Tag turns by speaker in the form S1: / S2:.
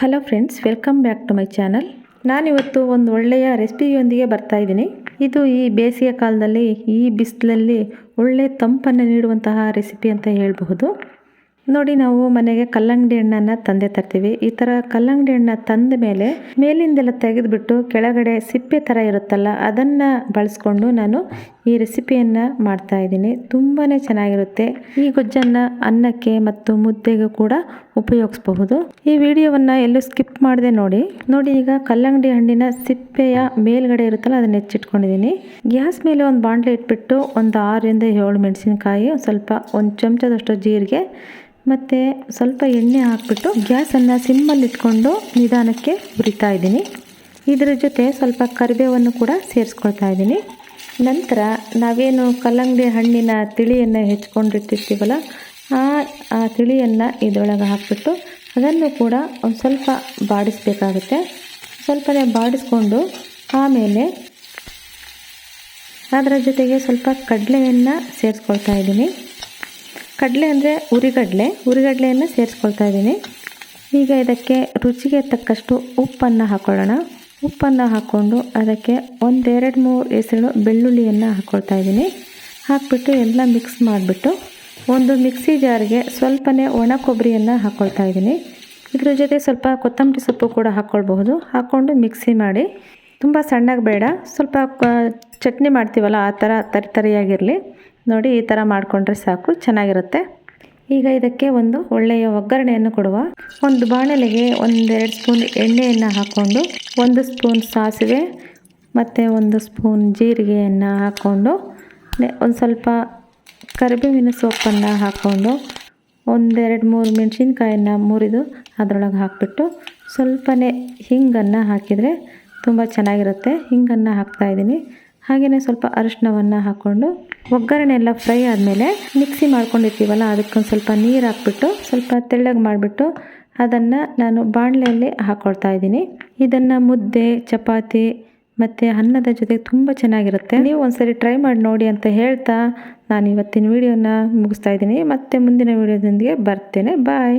S1: Hello friends welcome back to my channel ನಾನಿವತ್ತು ಒಂದು ಒಳ್ಳೆಯ ರೆಸಿಪಿಯೊಂದಿಗೆ ಬರ್ತಾ ಇದ್ದೀನಿ. ಇದು ಈ ಬೇಸಿಗೆ ಕಾಲದಲ್ಲಿ, ಈ ಬಿಸಿಲಲ್ಲಿ ಒಳ್ಳೆ ತಂಪನ್ನು ನೀಡುವಂತಹ ರೆಸಿಪಿ ಅಂತ ಹೇಳಬಹುದು. ನೋಡಿ, ನಾವು ಮನೆಗೆ ಕಲ್ಲಂಗಡಿ ಹಣ್ಣನ್ನು ತಂದೆ ತರ್ತೀವಿ. ಈ ಥರ ಕಲ್ಲಂಗಡಿ ಹಣ್ಣ ತಂದ ಮೇಲೆ ಮೇಲಿಂದೆಲ್ಲ ತೆಗೆದುಬಿಟ್ಟು ಕೆಳಗಡೆ ಸಿಪ್ಪೆ ಥರ ಇರುತ್ತಲ್ಲ, ಅದನ್ನು ಬಳಸ್ಕೊಂಡು ನಾನು ಈ ರೆಸಿಪಿಯನ್ನು ಮಾಡ್ತಾ ಇದ್ದೀನಿ. ತುಂಬಾ ಚೆನ್ನಾಗಿರುತ್ತೆ. ಈ ಗೊಜ್ಜನ್ನು ಅನ್ನಕ್ಕೆ ಮತ್ತು ಮುದ್ದೆಗೂ ಕೂಡ ಉಪಯೋಗಿಸಬಹುದು. ಈ ವಿಡಿಯೋವನ್ನು ಎಲ್ಲೂ ಸ್ಕಿಪ್ ಮಾಡದೆ ನೋಡಿ. ನೋಡಿ, ಈಗ ಕಲ್ಲಂಗಡಿ ಹಣ್ಣಿನ ಸಿಪ್ಪೆಯ ಮೇಲ್ಗಡೆ ಇರುತ್ತಲ್ಲ, ಅದನ್ನ ಹೆಚ್ಚಿಟ್ಕೊಂಡಿದ್ದೀನಿ. ಗ್ಯಾಸ್ ಮೇಲೆ ಒಂದು ಬಾಣಲೆ ಇಟ್ಬಿಟ್ಟು ಒಂದು ಆರರಿಂದ ಏಳು ಮೆಣಸಿನಕಾಯಿ ಸ್ವಲ್ಪ ಒಂದು ಚಮಚದಷ್ಟು ಜೀರಿಗೆ, ಮತ್ತು ಸ್ವಲ್ಪ ಎಣ್ಣೆ ಹಾಕ್ಬಿಟ್ಟು ಗ್ಯಾಸನ್ನು ಸಿಮ್ಮಲ್ಲಿ ಇಟ್ಕೊಂಡು ನಿಧಾನಕ್ಕೆ ಹುರಿತಾ ಇದ್ದೀನಿ. ಇದರ ಜೊತೆ ಸ್ವಲ್ಪ ಕರಿಬೇವನ್ನು ಕೂಡ ಸೇರಿಸ್ಕೊಳ್ತಾ ಇದ್ದೀನಿ. ನಂತರ ನಾವೇನು ಕಲ್ಲಂಗಡಿ ಹಣ್ಣಿನ ತಿಳಿಯನ್ನು ಹೆಚ್ಕೊಂಡಿರ್ತಿರ್ತೀವಲ್ಲ, ಆ ಆ ತಿಳಿಯನ್ನು ಇದರೊಳಗೆ ಹಾಕ್ಬಿಟ್ಟು ಅದನ್ನು ಕೂಡ ಒಂದು ಸ್ವಲ್ಪ ಬಾಡಿಸ್ಬೇಕಾಗುತ್ತೆ. ಸ್ವಲ್ಪನೇ ಬಾಡಿಸ್ಕೊಂಡು ಆಮೇಲೆ ಅದರ ಜೊತೆಗೆ ಸ್ವಲ್ಪ ಕಡಲೆಯನ್ನು ಸೇರಿಸ್ಕೊಳ್ತಾ ಇದ್ದೀನಿ. ಕಡಲೆ ಅಂದರೆ ಉರಿಗಡಲೆ, ಉರಿಗಡಲೆಯನ್ನು ಸೇರಿಸ್ಕೊಳ್ತಾ ಇದ್ದೀನಿ. ಈಗ ಇದಕ್ಕೆ ರುಚಿಗೆ ತಕ್ಕಷ್ಟು ಉಪ್ಪನ್ನು ಹಾಕೊಳ್ಳೋಣ. ಉಪ್ಪನ್ನು ಹಾಕ್ಕೊಂಡು ಅದಕ್ಕೆ ಒಂದೆರಡು ಮೂರು ಹೆಸರು ಬೆಳ್ಳುಳ್ಳಿಯನ್ನು ಹಾಕ್ಕೊಳ್ತಾ ಇದ್ದೀನಿ. ಹಾಕ್ಬಿಟ್ಟು ಎಲ್ಲ ಮಿಕ್ಸ್ ಮಾಡಿಬಿಟ್ಟು ಒಂದು ಮಿಕ್ಸಿ ಜಾರಿಗೆ ಸ್ವಲ್ಪನೇ ಒಣ ಕೊಬ್ಬರಿಯನ್ನು ಹಾಕ್ಕೊಳ್ತಾ ಇದ್ದೀನಿ. ಇದ್ರ ಜೊತೆ ಸ್ವಲ್ಪ ಕೊತ್ತಂಬರಿ ಸೊಪ್ಪು ಕೂಡ ಹಾಕ್ಕೊಳ್ಬಹುದು ಹಾಕ್ಕೊಂಡು ಮಿಕ್ಸಿ ಮಾಡಿ. ತುಂಬ ಸಣ್ಣಗೆ ಬೇಡ. ಸ್ವಲ್ಪ ಚಟ್ನಿ ಮಾಡ್ತೀವಲ್ಲ, ಆ ಥರ ತರಿತರಿಯಾಗಿರಲಿ ನೋಡಿ ಈ ಥರ ಮಾಡಿಕೊಂಡ್ರೆ ಸಾಕು, ಚೆನ್ನಾಗಿರುತ್ತೆ. ಈಗ ಇದಕ್ಕೆ ಒಂದು ಒಳ್ಳೆಯ ಒಗ್ಗರಣೆಯನ್ನು ಕೊಡುವ ಒಂದು ಬಾಣಲೆಗೆ ಒಂದೆರಡು ಸ್ಪೂನ್ ಎಣ್ಣೆಯನ್ನು ಹಾಕ್ಕೊಂಡು, ಒಂದು ಸ್ಪೂನ್ ಸಾಸಿವೆ ಮತ್ತು ಒಂದು ಸ್ಪೂನ್ ಜೀರಿಗೆಯನ್ನು ಹಾಕ್ಕೊಂಡು ಒಂದು ಸ್ವಲ್ಪ ಕರಿಬೇವಿನ ಸೊಪ್ಪನ್ನು ಹಾಕ್ಕೊಂಡು, ಒಂದೆರಡು ಮೂರು ಮೆಣಸಿನ್ಕಾಯನ್ನು ಮುರಿದು ಅದರೊಳಗೆ ಹಾಕಿಬಿಟ್ಟು ಸ್ವಲ್ಪನೇ ಹಿಂಗನ್ನು ಹಾಕಿದರೆ ತುಂಬ ಚೆನ್ನಾಗಿರುತ್ತೆ. ಹಿಂಗನ್ನು ಹಾಕ್ತಾಯಿದ್ದೀನಿ ಹಾಗೆಯೇ ಸ್ವಲ್ಪ ಅರಿಶಿನವನ್ನು ಹಾಕ್ಕೊಂಡು ಒಗ್ಗರಣೆ ಎಲ್ಲ ಫ್ರೈ ಆದಮೇಲೆ ಮಿಕ್ಸಿ ಮಾಡ್ಕೊಂಡಿರ್ತೀವಲ್ಲ, ಅದಕ್ಕೊಂದು ಸ್ವಲ್ಪ ನೀರು ಹಾಕ್ಬಿಟ್ಟು ಸ್ವಲ್ಪ ತೆಳ್ಳಗೆ ಮಾಡಿಬಿಟ್ಟು ಅದನ್ನು ನಾನು ಬಾಣಲೆಯಲ್ಲಿ ಹಾಕ್ಕೊಳ್ತಾ ಇದ್ದೀನಿ. ಇದನ್ನು ಮುದ್ದೆ, ಚಪಾತಿ ಮತ್ತು ಅನ್ನದ ಜೊತೆ ತುಂಬ ಚೆನ್ನಾಗಿರುತ್ತೆ. ನೀವು ಒಂದ್ಸರಿ ಟ್ರೈ ಮಾಡಿ ನೋಡಿ ಅಂತ ಹೇಳ್ತಾ ನಾನು ಇವತ್ತಿನ ವಿಡಿಯೋನ ಮುಗಿಸ್ತಾ ಇದ್ದೀನಿ. ಮತ್ತೆ ಮುಂದಿನ ವಿಡಿಯೋದೊಂದಿಗೆ ಬರ್ತೇನೆ. ಬಾಯ್